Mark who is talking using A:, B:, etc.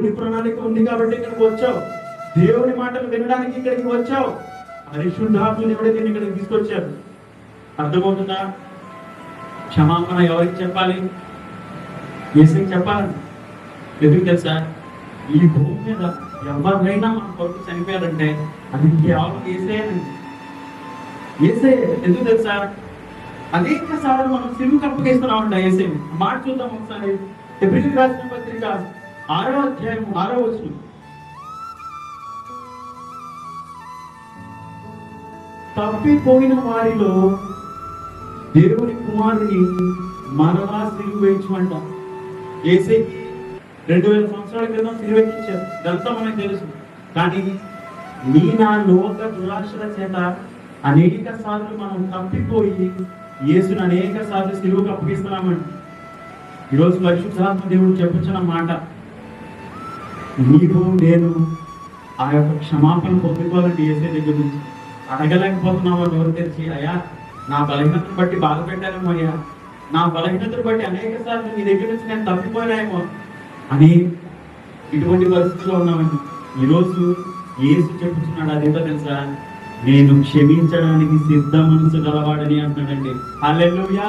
A: దేవుని ప్రణాళిక ఉంది కాబట్టి ఇక్కడికి వచ్చావు. దేవుని మాటలు వినడానికి ఇక్కడికి వచ్చావు. పరిశుద్ధాత్మని ఎవరైతే నేను ఇక్కడికి తీసుకొచ్చారు అర్థమవుతుందా? క్షమాపణ ఎవరికి చెప్పాలి? ఏసీకి చెప్పాలి ఎందుకు తెలుసా? ఈ భూమి మీద ఎవరైనా మన కొరకు చనిపోయారంటే అది కేవలం ఏసేనండి ఏసే ఎందుకు తెలుసా? అనేక సార్లు మనం సిలువు కప్పగిస్తున్నాం అంట ఏసే మాట చూద్దాం ఒకసారి. ఎబ్రిల్ రాసిన పత్రిక ఆరో అధ్యాయం ఆరో వచనం. తప్పిపోయిన వారిలో దేవుని కుమారుని మరలా సిలువ వేయించమంట. రెండు వేల సంవత్సరాల క్రితం సిలువెక్కించారు ఇదంతా మనకు తెలుసు. కానీ నీ నా లోక దురాశల చేత అనేక సార్లు మనం తప్పిపోయి యేసుని అనేక సార్లు సిలువకు అప్పగిస్తున్నామండి. ఈరోజు పరిశుద్ధాత్మ దేవుడు చెప్పుచున్న మాట నీవు నేను ఆ యొక్క క్షమాపణ పొందుకోవాలని ఏసే దగ్గర నుంచి అడగలేకపోతున్నావు అని ఎవరు తెరిచి అయ్యా నా బలహీనతను బట్టి బాధ పెట్టానేమో అయ్యా. నా బలహీనతను బట్టి అనేక సార్లు నీ దగ్గర నుంచి నేను తప్పిపోయానేమో. అని ఇటువంటి పరిస్థితిలో ఉన్నామని ఈరోజు ఏసు చెప్పుచున్నాడు అదేంటో తెలుసా? నేను క్షమించడానికి సిద్ధ మనసు గలవాడని అంటాడండి హల్లెలూయా!